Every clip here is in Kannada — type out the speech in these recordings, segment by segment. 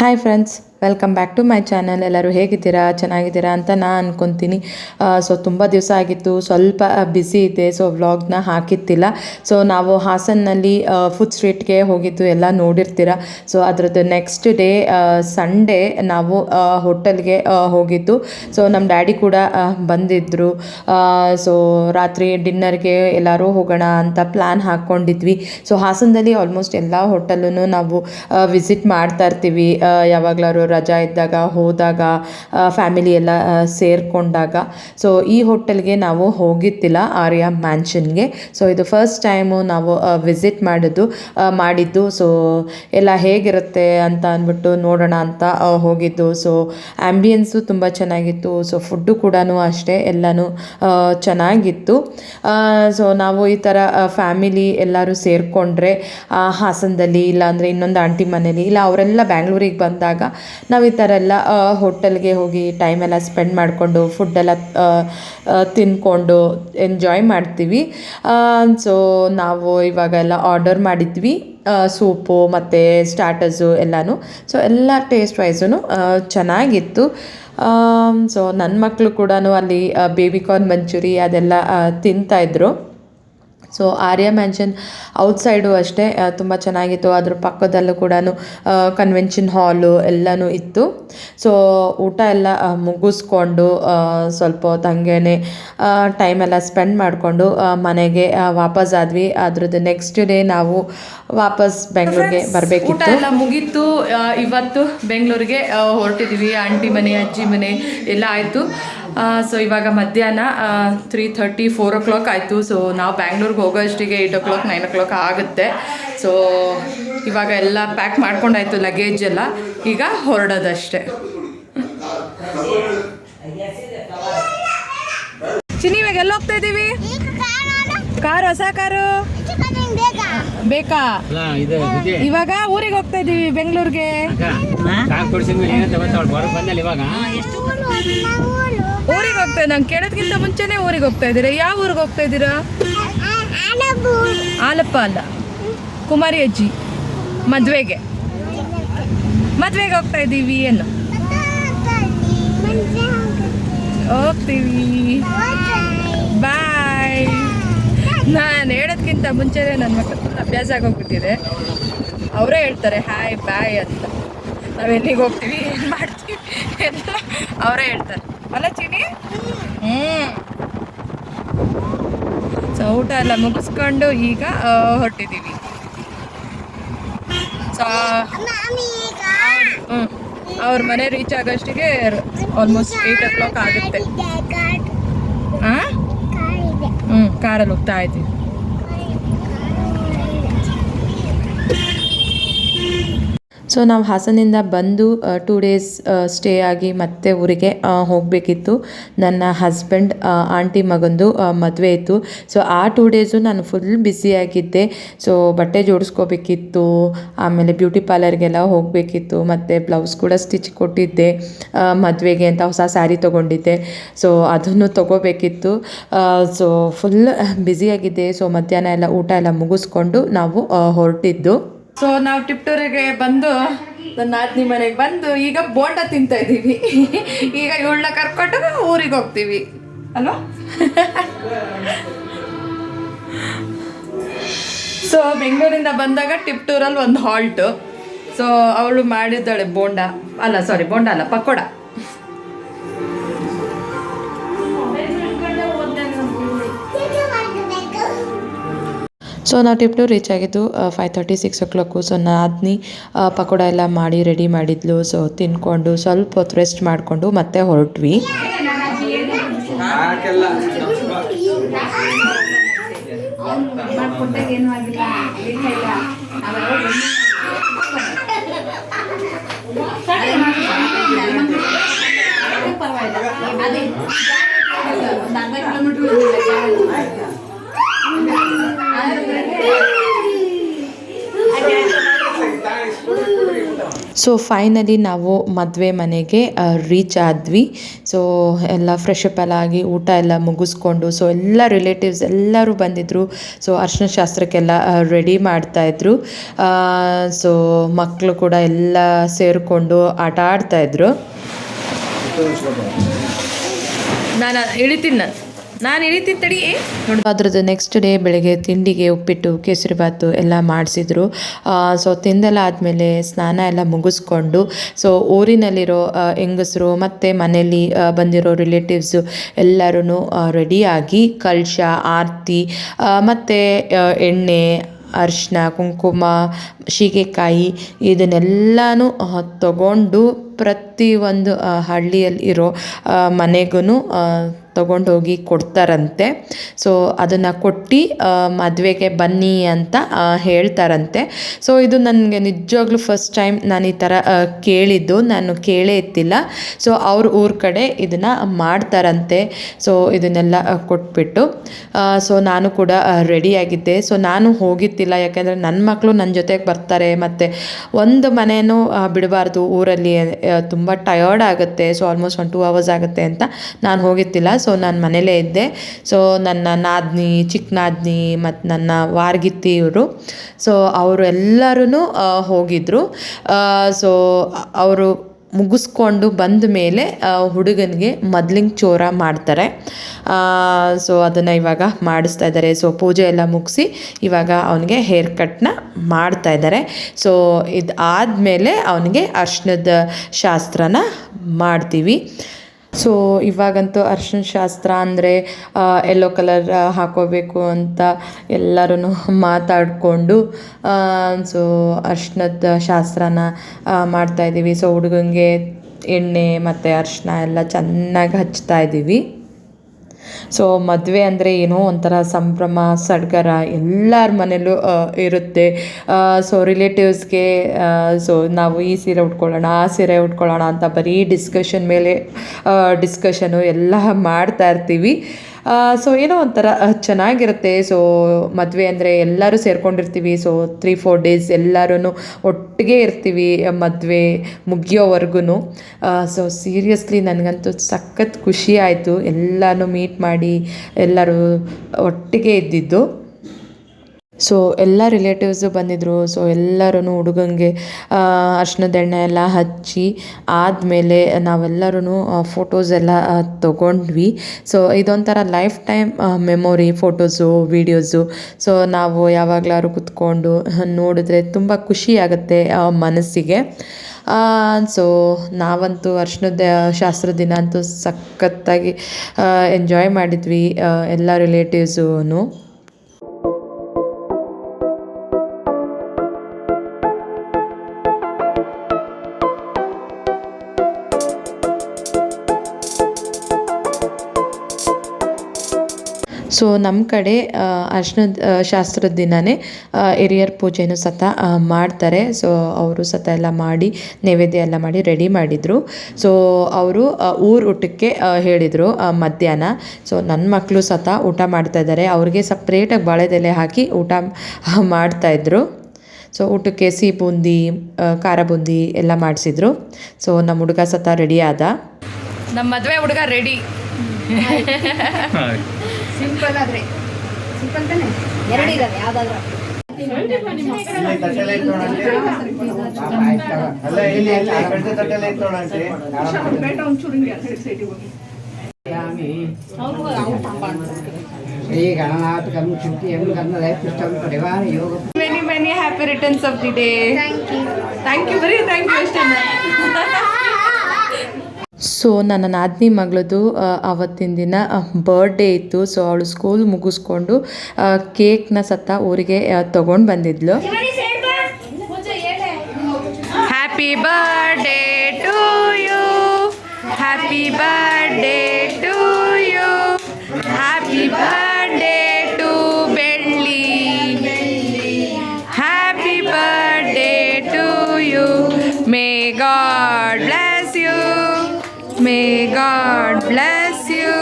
Hi friends welcome back to my channel ಎಲ್ಲರೂ ಹೇಗಿದ್ದೀರಾ? ಚೆನ್ನಾಗಿದ್ದೀರಾ ಅಂತ ನಾನು ಅಂದ್ಕೊತೀನಿ ಸೊ ತುಂಬ ದಿವಸ ಆಗಿತ್ತು. ಸ್ವಲ್ಪ ಬ್ಯುಸಿ ಇದೆ. ಸೊ ವ್ಲಾಗ್ನ ಹಾಕಿತ್ತಿಲ್ಲ. ಸೊ ನಾವು ಹಾಸನ್ನಲ್ಲಿ ಫುಡ್ ಸ್ಟ್ರೀಟ್ಗೆ ಹೋಗಿದ್ದು ಎಲ್ಲ ನೋಡಿರ್ತೀರ. ಸೊ ಅದರದ್ದು ನೆಕ್ಸ್ಟ್ ಡೇ ಸಂಡೇ ನಾವು ಹೋಟೆಲ್ಗೆ ಹೋಗಿದ್ದು. ಸೊ ನಮ್ಮ ಡ್ಯಾಡಿ ಕೂಡ ಬಂದಿದ್ದರು ಸೊ ರಾತ್ರಿ ಡಿನ್ನರ್ಗೆ ಎಲ್ಲರೂ ಹೋಗೋಣ ಅಂತ ಪ್ಲ್ಯಾನ್ ಹಾಕ್ಕೊಂಡಿದ್ವಿ ಸೊ ಹಾಸನದಲ್ಲಿ ಆಲ್ಮೋಸ್ಟ್ ಎಲ್ಲ ಹೋಟೆಲನ್ನು ನಾವು ವಿಸಿಟ್ ಮಾಡ್ತಾ ಇರ್ತೀವಿ. ಯಾವಾಗಲಾದ್ರು ರಜಾ ಇದ್ದಾಗ, ಹೋದಾಗ ಫ್ಯಾಮಿಲಿ ಎಲ್ಲ ಸೇರಿಕೊಂಡಾಗ. ಸೊ ಈ ಹೋಟೆಲ್ಗೆ ನಾವು ಹೋಗಿದ್ದಿಲ್ಲ, ಆರ್ಯ ಮ್ಯಾನ್ಷನ್ಗೆ. ಸೊ ಇದು ಫಸ್ಟ್ ಟೈಮು ನಾವು ವಿಸಿಟ್ ಮಾಡಿದ್ದು ಮಾಡಿದ್ದು. ಸೊ ಎಲ್ಲ ಹೇಗಿರುತ್ತೆ ಅಂತ ಅಂದ್ಬಿಟ್ಟು ನೋಡೋಣ ಅಂತ ಹೋಗಿದ್ದು. ಸೊ ಆ್ಯಂಬಿಯನ್ಸು ತುಂಬ ಚೆನ್ನಾಗಿತ್ತು. ಸೊ ಫುಡ್ಡು ಕೂಡ ಅಷ್ಟೇ, ಎಲ್ಲನೂ ಚೆನ್ನಾಗಿತ್ತು. ಸೊ ನಾವು ಈ ಥರ ಫ್ಯಾಮಿಲಿ ಎಲ್ಲರೂ ಸೇರಿಕೊಂಡ್ರೆ ಹಾಸನದಲ್ಲಿ ಇಲ್ಲಾಂದರೆ ಇನ್ನೊಂದು ಆಂಟಿ ಮನೇಲಿ, ಇಲ್ಲ, ಅವರೆಲ್ಲ ಬ್ಯಾಂಗ್ಳೂರಿಗೆ ಬಂದಾಗ ನಾವು ಈ ಥರ ಎಲ್ಲ ಹೋಟೆಲ್ಗೆ ಹೋಗಿ ಟೈಮೆಲ್ಲ ಸ್ಪೆಂಡ್ ಮಾಡಿಕೊಂಡು ಫುಡ್ಡೆಲ್ಲ ತಿಂದ್ಕೊಂಡು ಎಂಜಾಯ್ ಮಾಡ್ತೀವಿ. ಸೊ ನಾವು ಇವಾಗೆಲ್ಲ ಆರ್ಡರ್ ಮಾಡಿದ್ವಿ. ಸೂಪು ಮತ್ತು ಸ್ಟಾರ್ಟರ್ಸು ಎಲ್ಲನೂ. ಸೊ ಎಲ್ಲ ಟೇಸ್ಟ್ ವೈಸೂ ಚೆನ್ನಾಗಿತ್ತು. ಸೊ ನನ್ನ ಮಕ್ಕಳು ಕೂಡ ಅಲ್ಲಿ ಬೇಬಿಕಾರ್ನ್ ಮಂಚೂರಿ ಅದೆಲ್ಲ ತಿಂತಾಯಿದ್ರು ಸೊ ಆರ್ಯ ಮ್ಯಾನ್ಷನ್ ಔಟ್ಸೈಡು ಅಷ್ಟೇ ತುಂಬ ಚೆನ್ನಾಗಿತ್ತು. ಅದ್ರ ಪಕ್ಕದಲ್ಲೂ ಕೂಡ ಕನ್ವೆನ್ಷನ್ ಹಾಲು ಎಲ್ಲನೂ ಇತ್ತು. ಸೊ ಊಟ ಎಲ್ಲ ಮುಗಿಸ್ಕೊಂಡು ಸ್ವಲ್ಪ ಹೊತ್ತು ಟೈಮ್ ಟೈಮೆಲ್ಲ ಸ್ಪೆಂಡ್ ಮಾಡಿಕೊಂಡು ಮನೆಗೆ ವಾಪಸ್ ಆದ್ವಿ. ಅದ್ರದ್ದು ನೆಕ್ಸ್ಟ್ ಡೇ ನಾವು ವಾಪಸ್ ಬೆಂಗಳೂರಿಗೆ ಊಟ ಬರಬೇಕಿತ್ತು. ಎಲ್ಲ ಮುಗೀತು. ಇವತ್ತು ಬೆಂಗಳೂರಿಗೆ ಹೊರಟಿದ್ವಿ. ಆಂಟಿ ಮನೆ ಅಜ್ಜಿ ಮನೆ ಎಲ್ಲ ಆಯಿತು. ಸೊ ಇವಾಗ ಮಧ್ಯಾಹ್ನ three thirty four o'clock ಆಯಿತು. ಸೊ ನಾವು ಬ್ಯಾಂಗ್ಳೂರ್ಗೆ ಹೋಗೋ ಅಷ್ಟಿಗೆ eight o'clock nine o'clock ಆಗುತ್ತೆ. ಸೊ ಇವಾಗ ಎಲ್ಲ ಪ್ಯಾಕ್ ಮಾಡ್ಕೊಂಡಾಯ್ತು ಲಗೇಜ್ ಎಲ್ಲ. ಈಗ ಹೊರಡೋದಷ್ಟೇ. ಚಿನ್ನಿ, ಇವಾಗ ಎಲ್ಲ ಹೋಗ್ತಾ ಇದ್ದೀವಿ ಕಾರು ಹೊಸ ಕಾರು? ಬೇಕಾ? ಇವಾಗ ಊರಿಗೆ ಹೋಗ್ತಾ ಇದೀವಿ ಬೆಂಗಳೂರಿಗೆ. ಊರಿಗೆ ಹೋಗ್ತಾ ನಂಗೆ ಕೇಳೋದ್ಕಿಂತ ಮುಂಚೆನೆ ಊರಿಗೆ ಹೋಗ್ತಾ ಇದ್ದೀರಾ? ಯಾವ ಊರಿಗೆ ಹೋಗ್ತಾ ಇದ್ದೀರಾ? ಆಲಪ್ಪ ಅಲ್ಲ. ಕುಮಾರಿ ಅಜ್ಜಿ ಮದ್ವೆಗೆ. ಮದ್ವೆಗೆ ಹೋಗ್ತಾ ಇದ್ದೀವಿ ಏನು? ಹೋಗ್ತೀವಿ. ನಾನು ಹೇಳೋದ್ಕಿಂತ ಮುಂಚೆನೇ ನನ್ನ ಮಕ್ಕಳು ಅಭ್ಯಾಸ ಆಗೋಗ್ಬಿಟ್ಟಿದೆ. ಅವರೇ ಹೇಳ್ತಾರೆ ಹಾಯ್ ಬಾಯ್ ಅಂತ. ನಾವು ಎಲ್ಲಿಗೆ ಹೋಗ್ತೀವಿ, ಏನು ಮಾಡ್ತೀವಿ ಎಲ್ಲ ಅವರೇ ಹೇಳ್ತಾರೆ. ಅಲ್ಲ ಚೀನಿ ಹ್ಞೂ ಸೊ ಊಟ ಎಲ್ಲ ಮುಗಿಸ್ಕೊಂಡು ಈಗ ಹೊರಟಿದ್ದೀವಿ ಸೊ ಹ್ಞೂ ಅವ್ರ ಮನೆ ರೀಚ್ ಆಗೋಷ್ಟಿಗೆ ಆಲ್ಮೋಸ್ಟ್ ಏಯ್ಟ್ ಓ ಕ್ಲಾಕ್ ಆಗುತ್ತೆ. ಹ್ಞೂ ಕಾರಲ್ಲಿ ಹೋಗ್ತಾ ಇದ್ದೀವಿ ಸೊ ನಾವು ಹಾಸನಿಂದ ಬಂದು ಟೂ ಡೇಸ್ ಸ್ಟೇ ಆಗಿ ಮತ್ತೆ ಊರಿಗೆ ಹೋಗಬೇಕಿತ್ತು. ನನ್ನ ಹಸ್ಬೆಂಡ್ ಆಂಟಿ ಮಗಂದು ಮದುವೆ ಇತ್ತು. ಸೊ ಆ ಟೂ ಡೇಸು ನಾನು ಫುಲ್ ಬ್ಯುಸಿಯಾಗಿದ್ದೆ ಸೊ ಬಟ್ಟೆ ಜೋಡಿಸ್ಕೋಬೇಕಿತ್ತು. ಆಮೇಲೆ ಬ್ಯೂಟಿ ಪಾರ್ಲರ್ಗೆಲ್ಲ ಹೋಗಬೇಕಿತ್ತು. ಮತ್ತು ಬ್ಲೌಸ್ ಕೂಡ ಸ್ಟಿಚ್ ಕೊಟ್ಟಿದ್ದೆ. ಮದುವೆಗೆ ಅಂತ ಹೊಸ ಸ್ಯಾರಿ ತೊಗೊಂಡಿದ್ದೆ. ಸೊ ಅದನ್ನು ತೊಗೋಬೇಕಿತ್ತು. ಸೊ ಫುಲ್ ಬ್ಯುಸಿಯಾಗಿದ್ದೆ ಸೊ ಮಧ್ಯಾಹ್ನ ಎಲ್ಲ ಊಟ ಎಲ್ಲ ಮುಗಿಸ್ಕೊಂಡು ನಾವು ಹೊರಟಿದ್ದು. ಸೊ ನಾವು ಟಿಪ್ಟೂರಿಗೆ ಬಂದು ನನ್ನ ನಾದ್ನಿ ಮನೆಗೆ ಬಂದು ಈಗ ಬೋಂಡ ತಿಂತಾ ಇದ್ದೀವಿ. ಈಗ ಇವಳನ್ನ ಕರ್ಕೊಂಡು ಊರಿಗೆ ಹೋಗ್ತೀವಿ. ಅಲ್ವಾ? ಸೊ ಬೆಂಗಳೂರಿಂದ ಬಂದಾಗ ಟಿಪ್ಟೂರಲ್ಲಿ ಒಂದು ಹಾಲ್ಟು ಸೊ ಅವಳು ಮಾಡಿದ್ದಾಳೆ ಬೋಂಡ. ಅಲ್ಲ ಸಾರಿ ಬೋಂಡ ಅಲ್ಲ, ಪಕೋಡ. ಸೊ ನಾವು ಟಿಪ್ಟು ರೀಚ್ ಆಗಿದ್ದು five thirty six o'clock so ನಾದ್ನಿ pakoda ಎಲ್ಲ ಮಾಡಿ ರೆಡಿ ಮಾಡಿದ್ಲು. ಸೊ ತಿನ್ಕೊಂಡು ಸ್ವಲ್ಪ ಹೊತ್ತು ರೆಸ್ಟ್ ಮಾಡಿಕೊಂಡು ಮತ್ತೆ ಹೊರಟ್ವಿ. ಪರವಾಗಿಲ್ಲ. ಸೊ ಫೈನಲಿ ನಾವು ಮದುವೆ ಮನೆಗೆ ರೀಚ್ ಆದ್ವಿ. ಸೊ ಎಲ್ಲ ಫ್ರೆಶ್ ಅಪ್ ಎಲ್ಲ ಆಗಿ ಊಟ ಎಲ್ಲ ಮುಗಿಸ್ಕೊಂಡು ಸೊ ಎಲ್ಲ ರಿಲೇಟಿವ್ಸ್ ಎಲ್ಲರೂ ಬಂದಿದ್ದರು ಸೊ ಅರ್ಶಿನ ಶಾಸ್ತ್ರಕ್ಕೆಲ್ಲ ರೆಡಿ ಮಾಡ್ತಾಯಿದ್ರು ಸೊ ಮಕ್ಕಳು ಕೂಡ ಎಲ್ಲ ಸೇರಿಕೊಂಡು ಆಟ ಆಡ್ತಾಯಿದ್ರು ನಾನು ಇಳಿತೀನಿ ನಾನು. ನಾನು ಇಳಿತೀನಿ ತಡಿ ನೋಡಿ, ಅದ್ರದ್ದು ನೆಕ್ಸ್ಟ್ ಡೇ ಬೆಳಗ್ಗೆ ತಿಂಡಿಗೆ ಉಪ್ಪಿಟ್ಟು ಕೇಸರಿಬಾತು ಎಲ್ಲ ಮಾಡಿಸಿದ್ರು. ಸೊ ತಿಂದೆಲ್ಲ ಆದಮೇಲೆ ಸ್ನಾನ ಎಲ್ಲ ಮುಗಿಸ್ಕೊಂಡು ಸೊ ಊರಿನಲ್ಲಿರೋ ಹೆಂಗಸರು ಮತ್ತು ಮನೆಯಲ್ಲಿ ಬಂದಿರೋ ರಿಲೇಟಿವ್ಸು ಎಲ್ಲರೂ ರೆಡಿಯಾಗಿ ಕಲಶ, ಆರತಿ ಮತ್ತು ಎಣ್ಣೆ ಅರಿಶಿನ ಕುಂಕುಮ, ಸೀಗೆಕಾಯಿ ಇದನ್ನೆಲ್ಲನೂ ತಗೊಂಡು ಪ್ರತಿಯೊಂದು ಒಂದು ಹಳ್ಳಿಯಲ್ಲಿ ಇರೋ ಮನೆಗೂ ತಗೊಂಡೋಗಿ ಕೊಡ್ತಾರಂತೆ. ಸೊ, ಅದನ್ನು ಕೊಟ್ಟು ಮದುವೆಗೆ ಬನ್ನಿ ಅಂತ ಹೇಳ್ತಾರಂತೆ. ಸೊ, ಇದು ನನಗೆ ನಿಜವಾಗ್ಲೂ ಫಸ್ಟ್ ಟೈಮ್ ನಾನು ಈ ಥರ ಕೇಳಿದ್ದು. ನಾನು ಕೇಳೇ ಇತ್ತಿಲ್ಲ ಸೊ, ಅವ್ರ ಊರ ಕಡೆ ಇದನ್ನು ಮಾಡ್ತಾರಂತೆ. ಸೊ, ಇದನ್ನೆಲ್ಲ ಕೊಟ್ಬಿಟ್ಟು ಸೊ, ನಾನು ಕೂಡ ರೆಡಿಯಾಗಿದ್ದೆ ಸೊ, ನಾನು ಹೋಗಿತ್ತಿಲ್ಲ ಯಾಕೆಂದರೆ ನನ್ನ ಮಕ್ಕಳು ನನ್ನ ಜೊತೆಗೆ ಬರ್ತಾರೆ. ಮತ್ತು, ಒಂದು ಮನೆಯೂ ಬಿಡಬಾರ್ದು ಊರಲ್ಲಿ ತುಂಬ ಟಯರ್ಡ್ ಆಗುತ್ತೆ. So almost one two hours ಆಗುತ್ತೆ ಅಂತ ನಾನು ಹೋಗಿರ್ತಿಲ್ಲ. ಸೊ ನಾನು ಮನೇಲೇ ಇದ್ದೆ. ಸೊ ನನ್ನ ನಾದ್ನಿ ಚಿಕ್ಕ ನಾದ್ನಿ ಮತ್ತು ನನ್ನ ವಾರ್ಗಿತ್ತಿ ಇವರು. ಸೊ ಅವರು ಎಲ್ಲರೂ ಹೋಗಿದ್ದರು ಸೊ ಅವರು ಮುಗಿಸ್ಕೊಂಡು ಬಂದ ಮೇಲೆ ಹುಡುಗನಿಗೆ ಮೊದ್ಲಿಂಗ್ ಚೋರ ಮಾಡ್ತಾರೆ. ಸೊ ಅದನ್ನು ಇವಾಗ ಮಾಡಿಸ್ತಾ ಇದ್ದಾರೆ. ಸೊ ಪೂಜೆ ಎಲ್ಲ ಮುಗಿಸಿ ಇವಾಗ ಅವನಿಗೆ ಹೇರ್ ಕಟ್ನ ಮಾಡ್ತಾ ಇದ್ದಾರೆ. ಸೊ ಇದು ಆದಮೇಲೆ ಅವನಿಗೆ ಅರ್ಶನದ ಶಾಸ್ತ್ರನ ಮಾಡ್ತೀವಿ. ಸೊ ಇವಾಗಂತೂ ಅರ್ಶಿನ ಶಾಸ್ತ್ರ ಅಂದರೆ ಎಲ್ಲೋ ಕಲರ್ ಹಾಕೋಬೇಕು ಅಂತ ಎಲ್ಲರೂ ಮಾತಾಡಿಕೊಂಡು ಸೊ ಅರ್ಶಿನದ ಶಾಸ್ತ್ರನ ಮಾಡ್ತಾಯಿದ್ದೀವಿ ಸೊ ಹುಡುಗಂಗೆ ಎಣ್ಣೆ ಮತ್ತು ಅರಿಶಿನ ಎಲ್ಲ ಚೆನ್ನಾಗಿ ಹಚ್ತಾ ಇದ್ದೀವಿ ಸೊ ಮದುವೆ ಅಂದರೆ ಏನೋ ಒಂಥರ ಸಂಭ್ರಮ, ಸಡಗರ ಎಲ್ಲರ ಮನೇಲೂ ಇರುತ್ತೆ. ಸೊ ರಿಲೇಟಿವ್ಸ್ಗೆ ಸೊ ನಾವು ಈ ಸೀರೆ ಉಟ್ಕೊಳ್ಳೋಣ, ಆ ಸೀರೆ ಉಟ್ಕೊಳ್ಳೋಣ ಅಂತ ಬರೀ ಡಿಸ್ಕಷನ್ ಮೇಲೆ ಡಿಸ್ಕಷನು ಎಲ್ಲ ಮಾಡ್ತಾ ಇರ್ತೀವಿ. ಸೊ ಏನೋ ಒಂಥರ ಚೆನ್ನಾಗಿರುತ್ತೆ. ಸೊ ಮದುವೆ ಅಂದರೆ ಎಲ್ಲರೂ ಸೇರ್ಕೊಂಡಿರ್ತೀವಿ. ಸೊ ತ್ರೀ ಫೋರ್ ಡೇಸ್ ಎಲ್ಲರೂ ಒಟ್ಟಿಗೆ ಇರ್ತೀವಿ, ಮದುವೆ ಮುಗಿಯೋವರೆಗೂ ಸೊ ಸೀರಿಯಸ್ಲಿ ನನಗಂತೂ ಸಖತ್ ಖುಷಿ ಆಯಿತು. ಎಲ್ಲನೂ ಮೀಟ್ ಮಾಡಿ, ಎಲ್ಲರೂ ಒಟ್ಟಿಗೆ ಇದ್ದಿದ್ದು. ಸೊ ಎಲ್ಲ ರಿಲೇಟಿವ್ಸು ಬಂದಿದ್ದರು ಸೊ ಎಲ್ಲರೂ ಹುಡುಗಂಗೆ ಅರ್ಶಿನದ ಎಣ್ಣೆ ಎಲ್ಲ ಹಚ್ಚಿ, ಆದಮೇಲೆ ನಾವೆಲ್ಲರೂ ಫೋಟೋಸ್ ಎಲ್ಲ ತೊಗೊಂಡ್ವಿ. ಸೊ ಇದೊಂಥರ life time memory photos videos so ನಾವು ಯಾವಾಗಲಾದ್ರೂ ಕುತ್ಕೊಂಡು ನೋಡಿದ್ರೆ ತುಂಬ ಖುಷಿ ಆಗುತ್ತೆ ಮನಸ್ಸಿಗೆ. ಸೊ ನಾವಂತೂ ಅರ್ಶಿನದ ಶಾಸ್ತ್ರ ದಿನ ಅಂತೂ ಸಖತ್ತಾಗಿ ಎಂಜಾಯ್ ಮಾಡಿದ್ವಿ ಎಲ್ಲ ರಿಲೇಟಿವ್ಸೂ ಸೊ ನಮ್ಮ ಕಡೆ ಅರ್ಶಿನದ ಶಾಸ್ತ್ರದ ದಿನವೇ ಹಿರಿಯರ್ ಪೂಜೆನೂ ಸತ ಮಾಡ್ತಾರೆ. ಸೊ ಅವರು ಸತ ಎಲ್ಲ ಮಾಡಿ ನೈವೇದ್ಯ ಎಲ್ಲ ಮಾಡಿ ರೆಡಿ ಮಾಡಿದರು. ಸೊ ಅವರು ಊರು ಊಟಕ್ಕೆ ಹೇಳಿದರು ಮಧ್ಯಾಹ್ನ. ಸೊ ನನ್ನ ಮಕ್ಕಳು ಸತ ಊಟ ಮಾಡ್ತಾ ಇದ್ದಾರೆ. ಅವ್ರಿಗೆ ಸಪ್ರೇಟಾಗಿ ಬಾಳೆದೆಲೆ ಹಾಕಿ ಊಟ ಮಾಡ್ತಾಯಿದ್ರು ಸೊ ಊಟಕ್ಕೆ ಸಿಹಿ ಬೂಂದಿ ಖಾರ ಬೂಂದಿ ಎಲ್ಲ ಮಾಡಿಸಿದ್ರು. ಸೊ ನಮ್ಮ ಹುಡುಗ ಸತ ರೆಡಿ ಆದ. ನಮ್ಮ ಮದುವೆ ಹುಡುಗ ರೆಡಿ. ಸಿಂಪಲ್ ಆದ್ರೆ. ಸಿಂಪಲ್ ತಾನೆ? ಎರಡು ಇದಾವೆ ಯಾವ್ದಾದ್ರು. ಶ್ರೀ ಗಣನಾಥ ಕರ್ಮ ಶುದ್ಧಿ ಎಂ ಕನ್ನಡ ಪುಸ್ತಕ ಪರಿವಾರ ಯೋಗ many many happy returns of the day thank you very thank you ಅಷ್ಟೇ ಸೊ ನನ್ನ ನಾದಿನಿ ಮಗಳದು ಅವತ್ತಿನ ದಿನ ಬರ್ಡೇ ಇತ್ತು. ಸೊ ಅವಳು ಸ್ಕೂಲ್ ಮುಗಿಸ್ಕೊಂಡು ಕೇಕ್ನ ಸತ್ತ ಊರಿಗೆ ತೊಗೊಂಡು ಬಂದಿದ್ಲು. Happy birthday to you happy birthday God bless you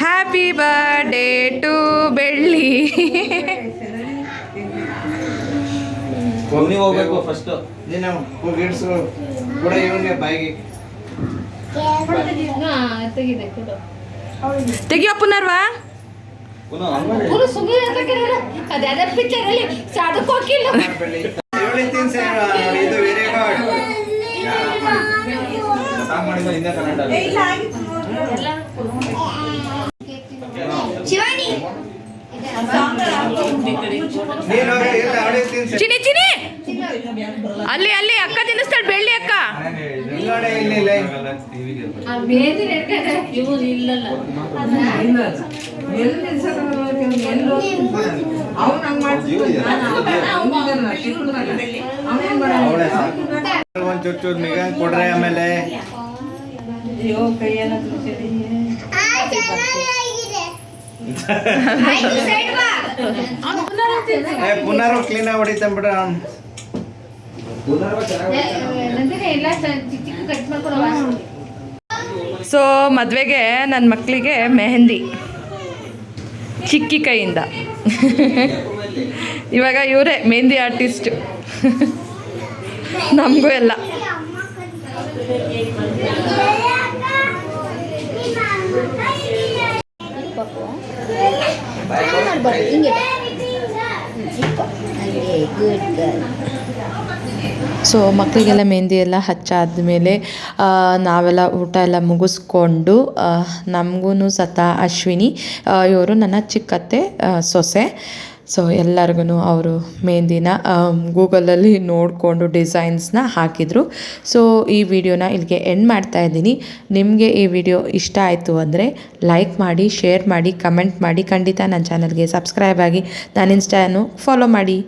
happy birthday to Belli ನೀವು ಹೋಗ್ಬೇಕು ಫಸ್ಟ್ ನೀನು ಹೋಗಿ ಇಡ್ಸು ಕೂಡ ಇವನಿಗೆ ಬಾಯಿಗೆ. ತೆಗಿಯೋ ಪುನರ್ವಾ? ಅದೇ ಪಿಕ್ಚರ್ ಅಲ್ಲಿ. ಸಾಧಕ್ ಹೋಗಿಲ್ಲ ಚಿನಿ ಚಿನಿ ಅಲ್ಲಿ. ಅಲ್ಲಿ ಅಕ್ಕ ತಿನ್ನಿಸ್ತಾಳೆ ಬೆಳ್ಳಿ ಅಕ್ಕ. ಒಂದ್ ಚೂರು ಚೂರು ನಿಗ ಕೊಡ್ರೆ ಆಮೇಲೆ. ಏ ಪುನರ್ ಕ್ಲೀನ್ ಆಗಿ ಹೊಡಿತಾನೆ ಬಿಡ ಅವ್ನು. ನಂದಿನಿ ಎಲ್ಲ ಚಿಕ್ಕ ಚಿಕ್ಕ ಕಟ್ ಮಾಡ್ಕೊಡವ ಸೊ ಮದುವೆಗೆ ನನ್ನ ಮಕ್ಕಳಿಗೆ ಮೆಹಂದಿ. ಚಿಕ್ಕಿ ಕೈಯಿಂದ. ಇವಾಗ ಇವರೇ ಮೆಹಂದಿ ಆರ್ಟಿಸ್ಟ್ ನಮಗೂ ಎಲ್ಲ. ಸೊ ಮಕ್ಕಳಿಗೆಲ್ಲ ಮೆಹಂದಿ ಎಲ್ಲ ಹಚ್ಚಾದ್ಮೇಲೆ ನಾವೆಲ್ಲ ಊಟ ಎಲ್ಲ ಮುಗಿಸ್ಕೊಂಡು ನಮಗೂ ಸತ ಅಶ್ವಿನಿ ಇವರು ನನ್ನ ಚಿಕ್ಕತ್ತೆ ಸೊಸೆ. ಸೊ ಎಲ್ಲರಿಗೂ ಅವರು ಮೆಹಂದಿನ ಗೂಗಲಲ್ಲಿ ನೋಡಿಕೊಂಡು ಡಿಸೈನ್ಸ್ನ ಹಾಕಿದರು. ಸೊ ಈ ವಿಡಿಯೋನ ಇಲ್ಲಿಗೆ ಎಂಡ್ ಮಾಡ್ತಾ ಇದ್ದೀನಿ. ನಿಮಗೆ ಈ ವಿಡಿಯೋ ಇಷ್ಟ ಆಯಿತು ಅಂದರೆ ಲೈಕ್ ಮಾಡಿ, ಶೇರ್ ಮಾಡಿ, ಕಮೆಂಟ್ ಮಾಡಿ. ಖಂಡಿತ ನನ್ನ ಚಾನಲ್ಗೆ ಸಬ್ಸ್ಕ್ರೈಬ್ ಆಗಿ ನನ್ನ ಇನ್ಸ್ಟಾನು ಫಾಲೋ ಮಾಡಿ.